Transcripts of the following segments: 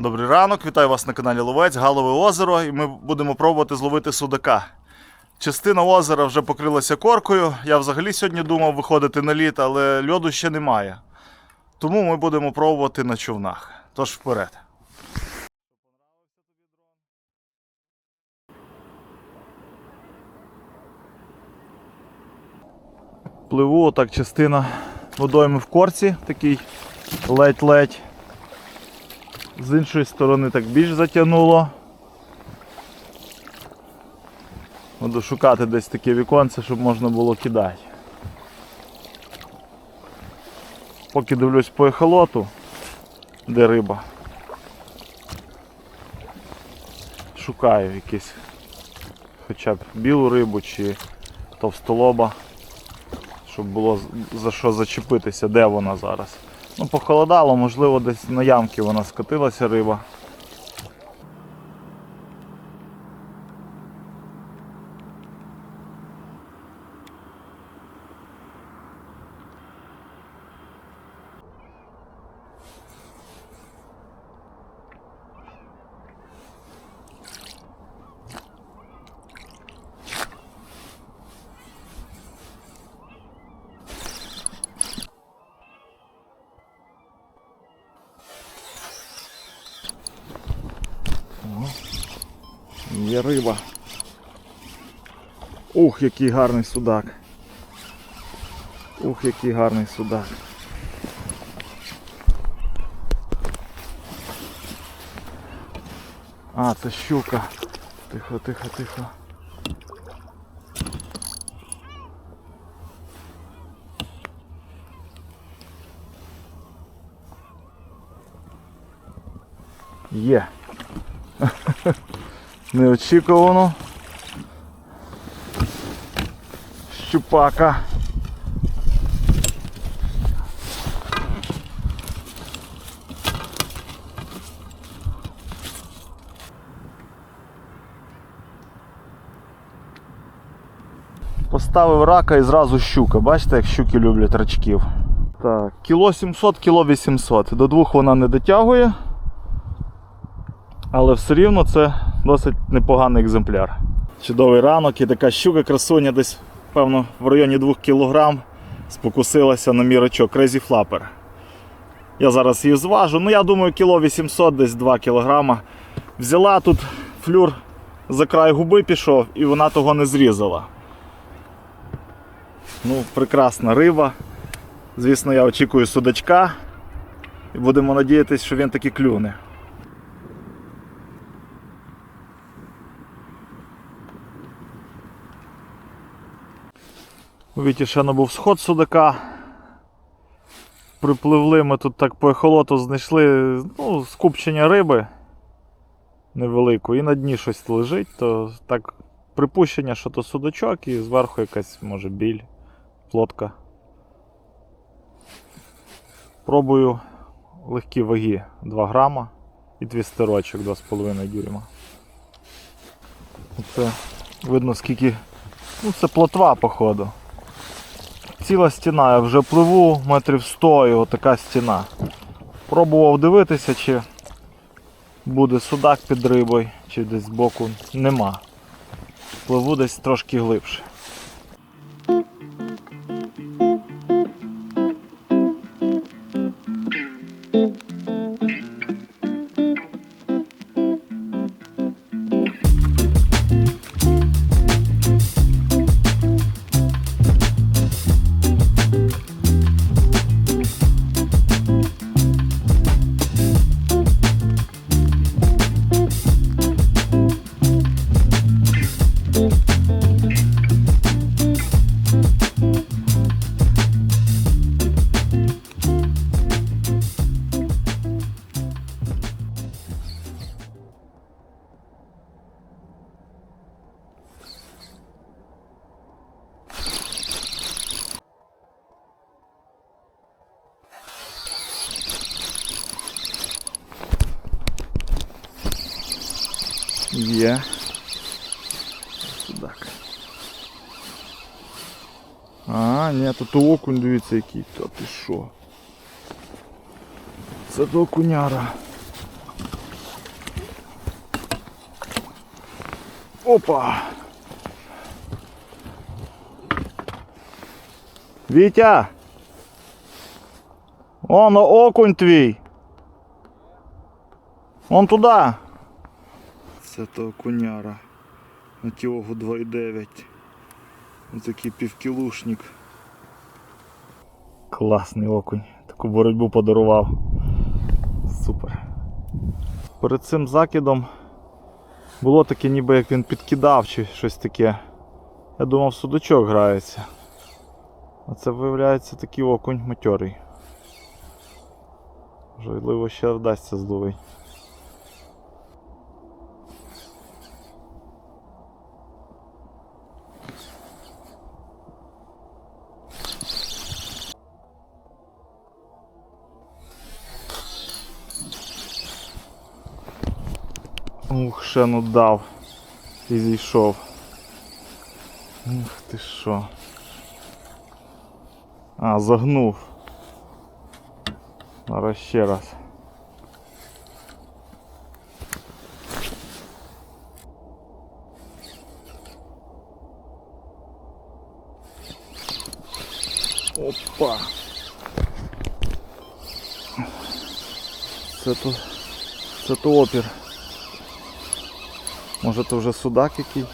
Добрий ранок, вітаю вас на каналі Ловець, Галове озеро, і ми будемо пробувати зловити судака. Частина озера вже покрилася коркою. Я взагалі сьогодні думав виходити на лід, але льоду ще немає. Тому ми будемо пробувати на човнах. Тож вперед. Пливу отак частина водойми в корці, такий ледь-ледь. З іншої сторони так більш затягнуло. Буду шукати десь таке віконце, щоб можна було кидати. Поки дивлюсь по ехолоту, де риба. Шукаю якийсь хоча б білу рибу чи товстолоба, щоб було за що зачепитися, де вона зараз. Ну, похолодало, можливо, десь на ямки вона скотилася риба. Є риба. Ух, який гарний судак. Ух, який гарний судак. А, це щука. Тихо, тихо, тихо. Є. Неочікувано. Щупака. Поставив рака і зразу щука. Бачите, як щуки люблять рачків. Так, кіло 700, кіло 800. До двох вона не дотягує. Але все рівно це досить непоганий екземпляр. Чудовий ранок і така щука красуня десь, певно, в районі 2 кг спокусилася на мій рачок Crazy Flapper. Я зараз її зважу, ну я думаю, кіло 800, десь 2 кг. Взяла тут флюр за край губи пішов і вона того не зрізала. Ну, прекрасна риба. Звісно, я очікую судачка. І будемо надіятися, що він таки клюне. У Вітішена був сход судака. Припливли ми тут так по ехолоту знайшли ну, скупчення риби невелику і на дні щось лежить, то так припущення, що то судачок і зверху якась може біль, плотка. Пробую легкі ваги 2 грама і твістерочок 2,5 дюйма. Це видно скільки. Ну це плотва, походу. Ціла стіна, я вже пливу метрів 100 і отака стіна. Пробував дивитися, чи буде судак під рибою, чи десь збоку нема. Пливу десь трошки глибше. є судак. А, нет, это окунь, дивіться який, та ти що. Це окуняра. Опа! Витя, Оно окунь твой. Он туда! Це то окуняра. На тягу 2,9. Ось такий півкілушник. Класний окунь. Таку боротьбу подарував. Супер. Перед цим закидом було таке, ніби як він підкидав чи щось таке. Я думав, судачок грається. А це виявляється такий окунь матьорий. Можливо, ще вдасться зловити. Ух, ще ну дав. І зійшов. Ух ти що. А, загнув. Зараз ще раз. Опа. Це то, це то опір. Може то вже судак який?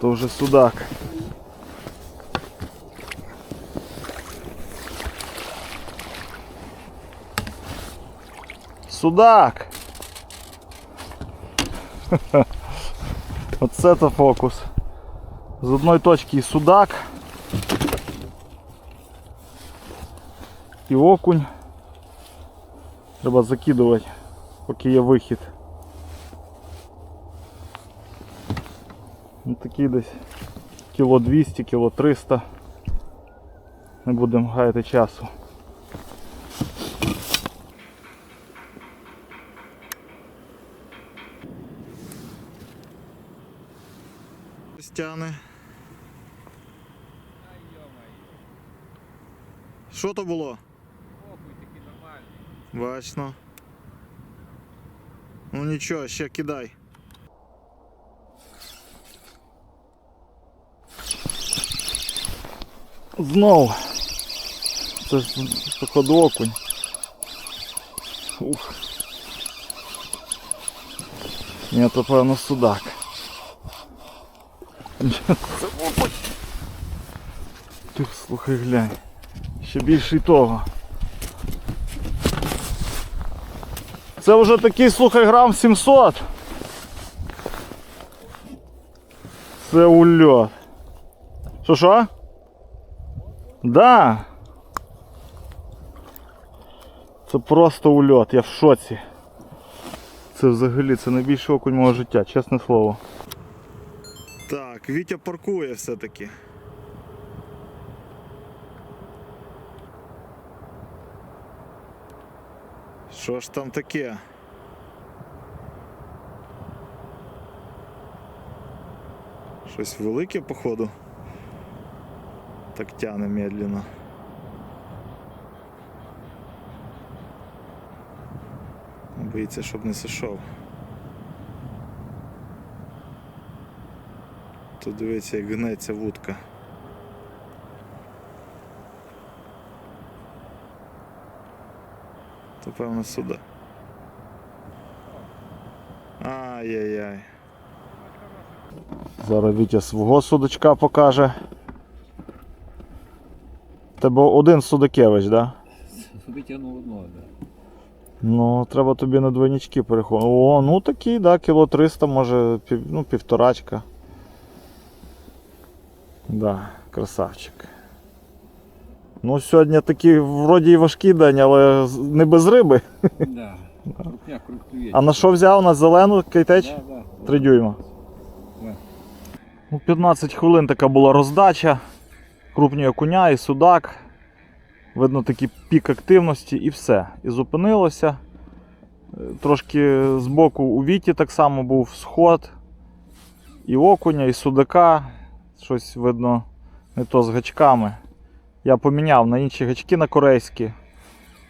То вже судак. Судак! Оце то фокус. З одної точки судак. І окунь. Треба закидувати, поки є вихід. Ну, такий десь кіло 200, кіло 300. Не будемо гаяти часу. Стяне. Що то було? Похуй такий нормальний. Бачно. Ну нічого, ще кидай. Знов. Це ж походу окунь. Ух. Ні, то певно судак. Ні, Це окунь. Ти слухай глянь. Ще більше того. Це вже такий, слухай, грам 700. Це ульот. Що що? Да. Це просто ульот, я в шоці. Це взагалі це найбільший окунь мого життя, чесне слово. Так, Вітя паркує все-таки. Що ж там таке? Щось велике, походу. Так тяне медленно. Боїться, щоб не сошов. Тут дивіться, як гнеться вудка. То певно сюди. Ай-яй-яй. Зараз Вітя свого судочка покаже. Тебе один судакевич, так? Да? Витягнув одного, да. Ну, треба тобі на двойнички переходити. О, ну такий, да, кіло 300, може, пів, ну, півторачка. Да, красавчик. Ну, сьогодні такий вроді і важкий день, але не без риби. Да. Крупняк. А на що взяв? На зелену кейтеч? Да, да. 3 дюйма. Да. Ну, 15 хвилин така була роздача. Крупні окуня і судак. Видно такий пік активності і все. І зупинилося. Е, Трошки збоку у віті так само був сход. І окуня, і судака. Щось видно не то з гачками. Я поміняв на інші гачки на корейські.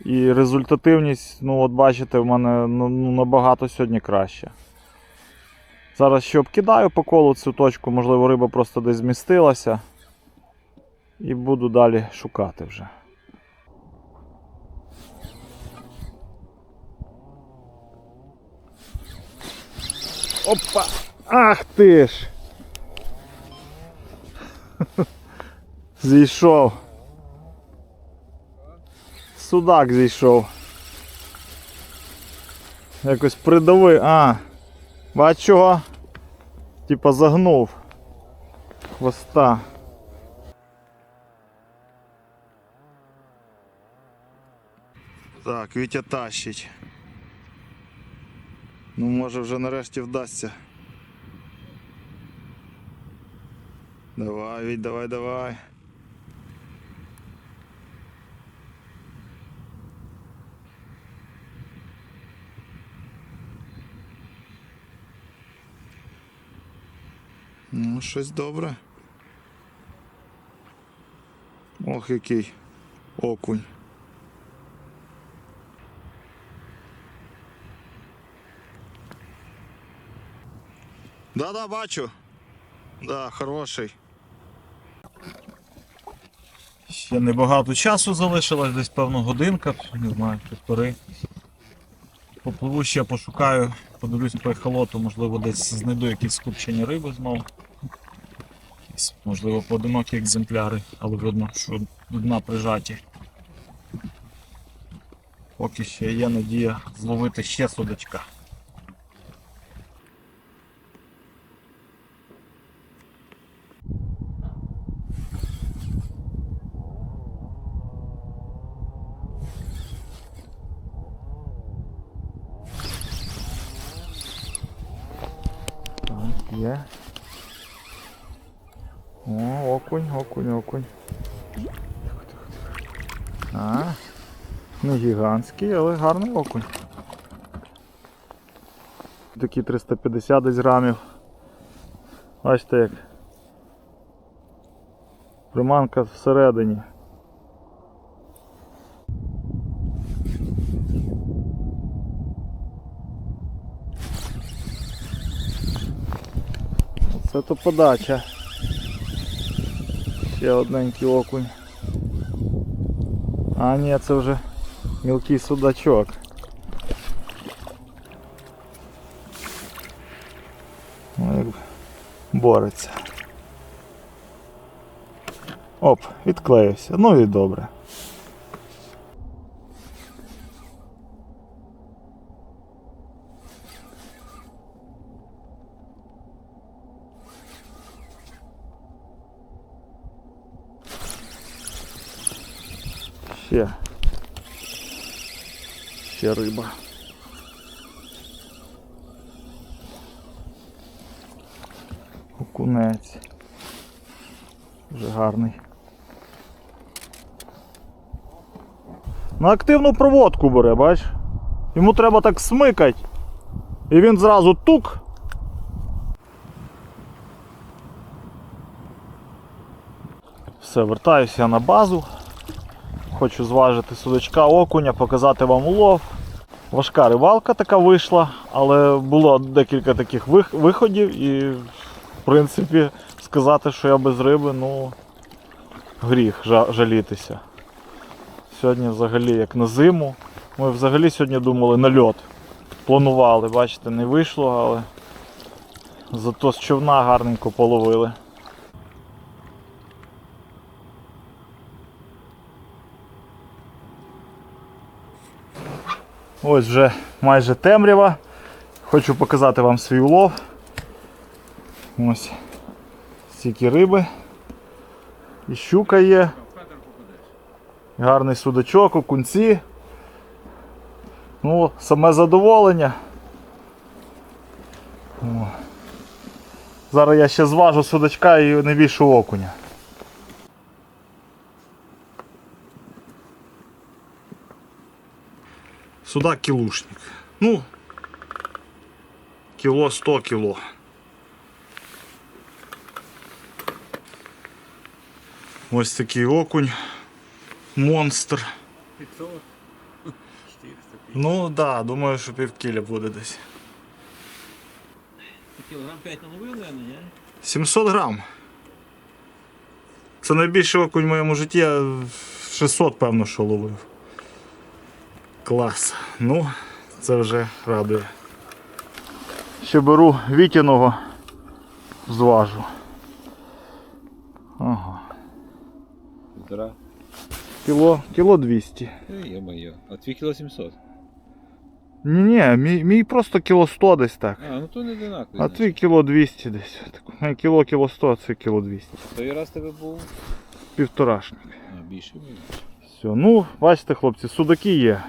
І результативність, ну от бачите, в мене ну, ну, набагато сьогодні краще. Зараз ще обкидаю по колу цю точку, можливо, риба просто десь змістилася. І буду далі шукати вже. Опа! Ах ти ж! Зійшов. Судак зійшов. Якось придавив. А. Бач чого? Типа загнув. Хвоста. Так, Вітя тащить. Ну, може вже нарешті вдасться. Давай, Віть, давай, давай. Щось добре. Ох, який окунь. Да-да, бачу. Да, хороший. Ще небагато часу залишилось, десь певно годинка, не знаю, півтори. Попливу ще пошукаю, подивлюсь по ехолоту, можливо, десь знайду якісь скупчені риби знову. Якісь, можливо, поодинокі екземпляри, але видно, що до дна прижаті. Поки ще є надія зловити ще судачка. Так, є. О, окунь, окунь, окунь. А, не гігантський, але гарний окунь. Такі 350 десь грамів. Бачите як. Приманка всередині. Це то подача. Ще одненький окунь. А ні, це вже мілкий судачок. Ну, як бореться. Оп, відклеївся. Ну і добре. Ще риба. Окунець. Вже гарний. На активну проводку бере, бач? Йому треба так смикати. І він зразу тук. Все, вертаюся на базу. Хочу зважити судачка окуня, показати вам улов. Важка рибалка така вийшла, але було декілька таких виходів і, в принципі, сказати, що я без риби, ну, гріх жалітися. Сьогодні взагалі як на зиму. Ми взагалі сьогодні думали на льот. Планували, бачите, не вийшло, але зато з човна гарненько половили. Ось вже майже темрява. Хочу показати вам свій улов. Ось стільки риби. І щука є. Гарний судачок, окунці. Ну, саме задоволення. О. Зараз я ще зважу судачка і не більше окуня. Судак кілушник. Ну, кіло 100 кіло. Ось такий окунь. Монстр. 500. 400. Ну так, да, думаю, що пів кіля буде десь. Кілограм 5 наловив, наверное, ні? 700 грам. Це найбільший окунь в моєму житті. Я 600, певно, що ловив. Клас. Ну, це вже радує. Ще беру вітяного, зважу. Ага. Півтора. Кіло, кіло 200. Ой, моє. А твій кіло 700. Ні, ні, мій, мій просто кіло 100 десь так. А, ну то не одинаково. А твій кіло 200 десь. Так, Кіло кіло 100, а це кіло 200. Той раз тебе був. Півторашник. А, більше мені. Все, ну, бачите, хлопці, судаки є.